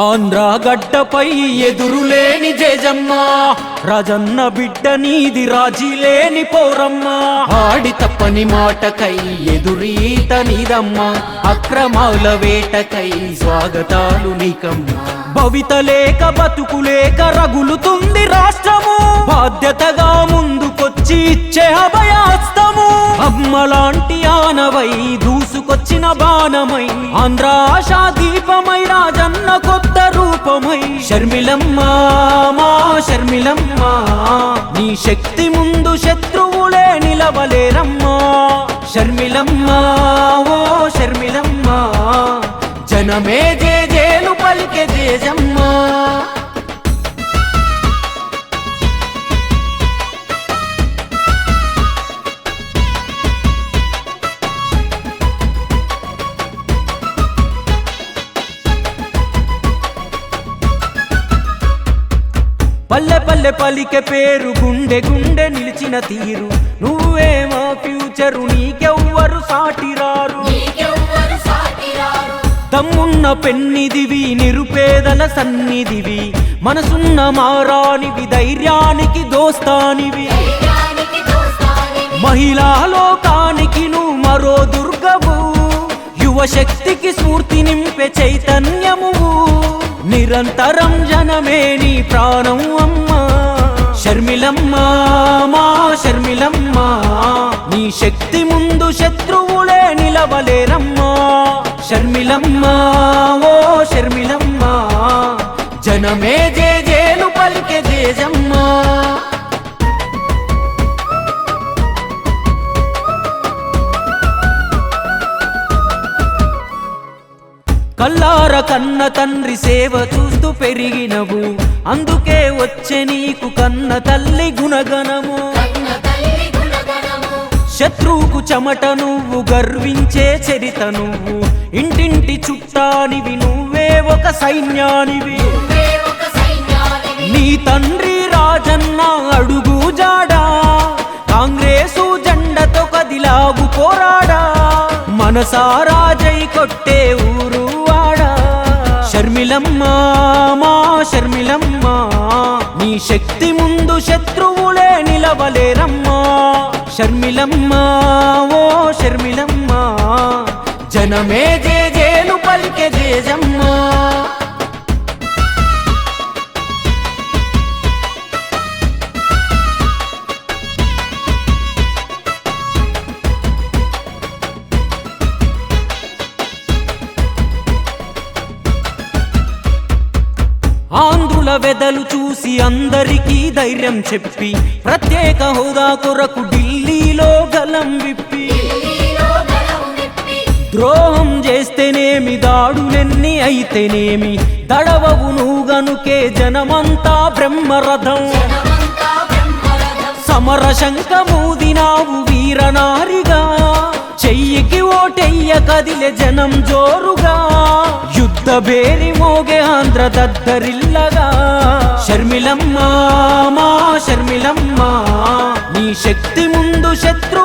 ఆంధ్ర గడ్డపై ఎదురులేని జేజమ్మ రాజన్న బిడ్డ నీది రాజీ లేని పోరమ్మ. ఆడి తప్పని మాటకై ఎదురీత నీదమ్మా అక్రమాల వేటకై స్వాగతాలు నీకమ్మ. భవిత లేక బతుకు లేక రగులుతుంది రాష్ట్రము. బాధ్యతగా ముందుకొచ్చి ఇచ్చే అభయాస్తము. అమ్మలాంటి ఆనవై దూసుకొచ్చిన బాణమై. ఆంధ్ర ఆశా దీపమై రాజన్న కొత్త రూపమై. శర్మిలమ్మా మా షర్మిలమ్మ నీ శక్తి ముందు శత్రువులే నిలవలేరమ్మా. శర్మిలమ్మా. జనమే జేజేలు పలికే జేజమ్మా పల్లె పల్లె పలికే పేరు గుండె గుండె నిలిచిన తీరు. నువ్వేమో ఫ్యూచరు నీకెవ్వరు సాటిరా. తమ్మున్న పెన్నిదివి నిరుపేదల సన్నిధివి మనసున్న మారానివి ధైర్యానికి దోస్తానివి. మహిళా లోకానికి నువ్వు మరో దుర్గవు యువశక్తికి స్ఫూర్తి నింపే చైతన్యము నిరంతరం జనమే నీ ప్రాణం అమ్మా. షర్మిలమ్మ మా షర్మిలమ్మ నీ శక్తి ముందు శత్రువులే నిలవలేరమ్మా షర్మిలమ్మ ఓ షర్మిలమ్మ జనమే జేజేలు పలికే జేజమ్మా. కల్లార కన్న తండ్రి సేవ చూస్తూ పెరిగినవు అందుకే వచ్చే నీకు కన్న తల్లి గుణగణము. కన్న తల్లి చెమట నువ్వు గర్వించే చరిత నువ్వు. ఇంటింటి చుట్టానివి నువ్వే ఒక సైన్యానివి. నీ తండ్రి రాజన్న అడుగు జాడా. కాంగ్రెసు జెండతో కదిలాగు పోరాడా. మనసారాజై కొట్టే ఊరు వాడా. షర్మిలమ్మ మా షర్మిలమ్మ నీ శక్తి ముందు శత్రువులే నిలవలేరమ్మా. షర్మిలమ్మ ఓ షర్మిలమ్మ జనమే జే జేజేలు పలికే జేజమ్మా. వెదలు చూసి అందరికీ ధైర్యం చెప్పి ప్రత్యేక హోదా కొరకు ఢిల్లీలో గలం విప్పి. ద్రోహం చేస్తేనేమి దాడులెన్ని అయితేనేమి దడవవు నువ్వు గనుకే జనమంతా బ్రహ్మరథం. జనమంతా బ్రహ్మరథం సమర వీరనారిగా చెయ్యికి ఓటెయ్య కదిలే జనం జోరుగా. యుద్ధ బేరి మోగే ఆంధ్ర దద్దరిల్లగా షర్మిలమ్మ మా షర్మిలమ్మ నీ శక్తి ముందు శత్రువులే